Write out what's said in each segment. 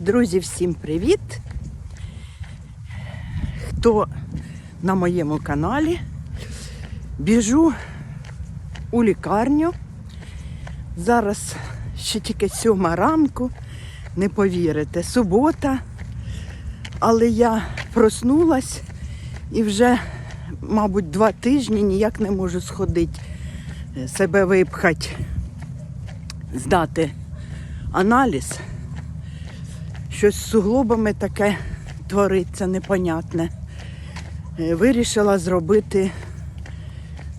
Друзі, всім привіт! Хто на моєму каналі? Біжу у лікарню. Зараз ще тільки сьома ранку, не повірите, субота. Але я проснулась і вже, мабуть, два тижні ніяк не можу сходити, е, себе випхати, здати аналіз. Щось з суглобами таке твориться непонятне. Е, Вирішила зробити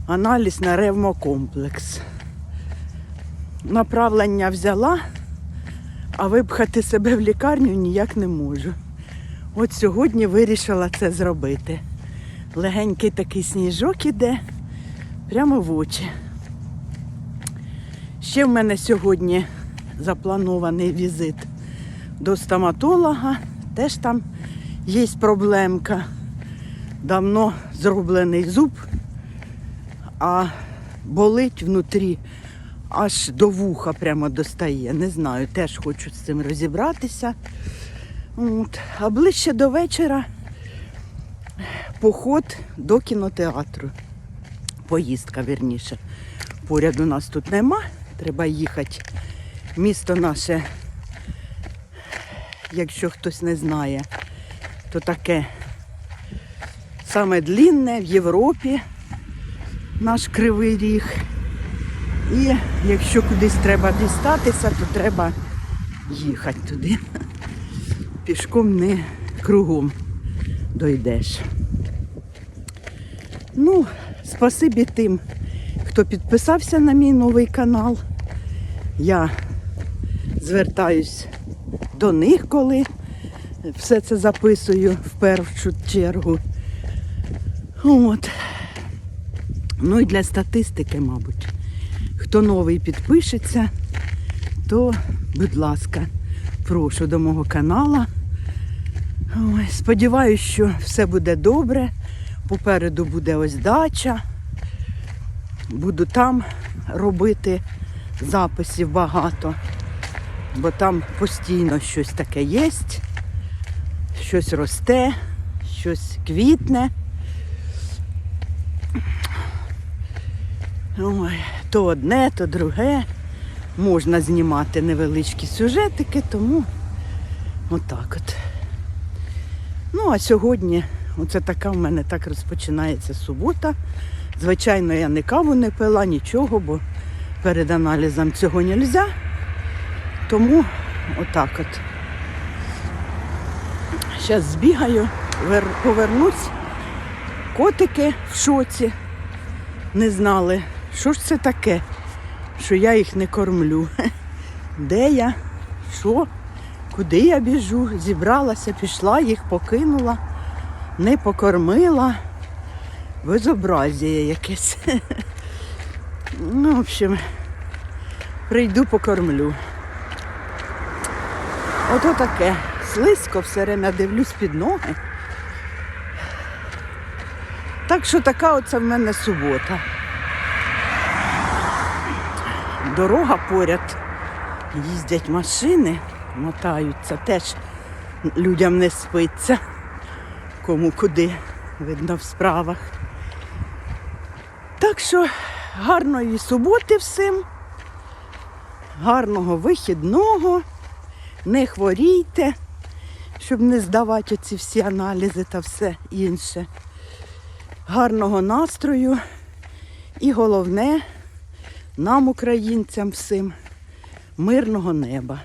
аналіз на ревмокомплекс. Направлення взяла, а випхати себе в лікарню ніяк не можу. От сьогодні вирішила це зробити. Легенький такий сніжок іде прямо в очі. Ще в мене сьогодні запланований візит до стоматолога. Теж там є проблемка. Давно зроблений зуб, а болить внутрі, аж до вуха прямо достає. Не знаю, теж хочу з цим розібратися. От. А ближче до вечора поход до кінотеатру. Поїздка, вірніше. Поряд у нас тут нема. Треба їхати. Місто наше якщо хтось не знає, то таке саме длінне в Європі наш кривий ріг. І якщо кудись треба дістатися, то треба їхати туди. Пішком не кругом дойдеш. Ну, спасибі тим, хто підписався на мій новий канал. Я звертаюсь до них, коли все це записую в першу чергу. От. Ну і для статистики, мабуть. Хто новий підпишеться, то, будь ласка, прошу до мого канала. Ой, сподіваюсь, що все буде добре. Попереду буде ось дача. Буду там робити записів багато бо там постійно щось таке є, щось росте, щось квітне. Ой, то одне, то друге. Можна знімати невеличкі сюжетики, тому отак от. Ну, а сьогодні, оце така в мене так розпочинається субота. Звичайно, я не каву не пила, нічого, бо перед аналізом цього не можна. Тому отак от. Зараз збігаю, повернусь. Котики в шоці. Не знали, що ж це таке, що я їх не кормлю. Де я? Що? Куди я біжу? Зібралася, пішла, їх покинула, не покормила. Безобразія якесь. Ну, в общем, прийду покормлю. Ото таке. Слизько все время дивлюсь під ноги. Так що така оце в мене субота. Дорога поряд. Їздять машини, мотаються, теж людям не спиться. Кому куди, видно, в справах. Так що гарної суботи всім, гарного вихідного не хворійте, щоб не здавати оці всі аналізи та все інше. Гарного настрою і головне нам, українцям, всім, мирного неба.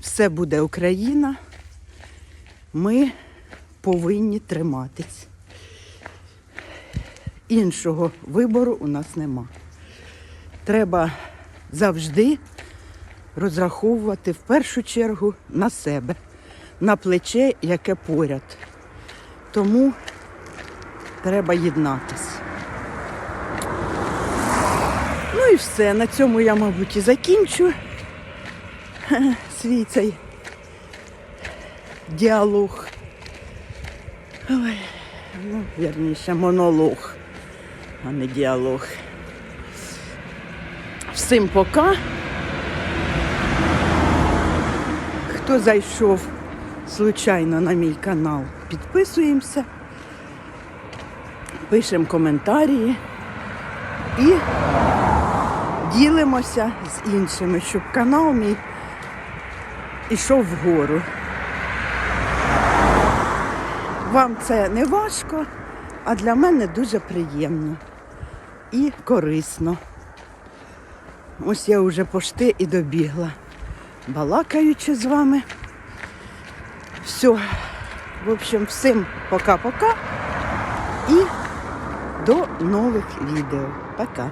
Все буде Україна. Ми повинні триматись. Іншого вибору у нас нема. Треба завжди розраховувати в першу чергу на себе, на плече, яке поряд. Тому треба єднатись. Ну і все. На цьому я, мабуть, і закінчу свій цей діалог. Ой. Ну, вірніше, монолог, а не діалог. Всім пока. Хто зайшов случайно на мій канал, підписуємося, пишемо коментарі і ділимося з іншими, щоб канал мій ішов вгору. Вам це не важко, а для мене дуже приємно і корисно. Ось я вже пошти і добігла, балакаючи з вами. Все. В общем, всім пока-пока і до нових відео. Пока.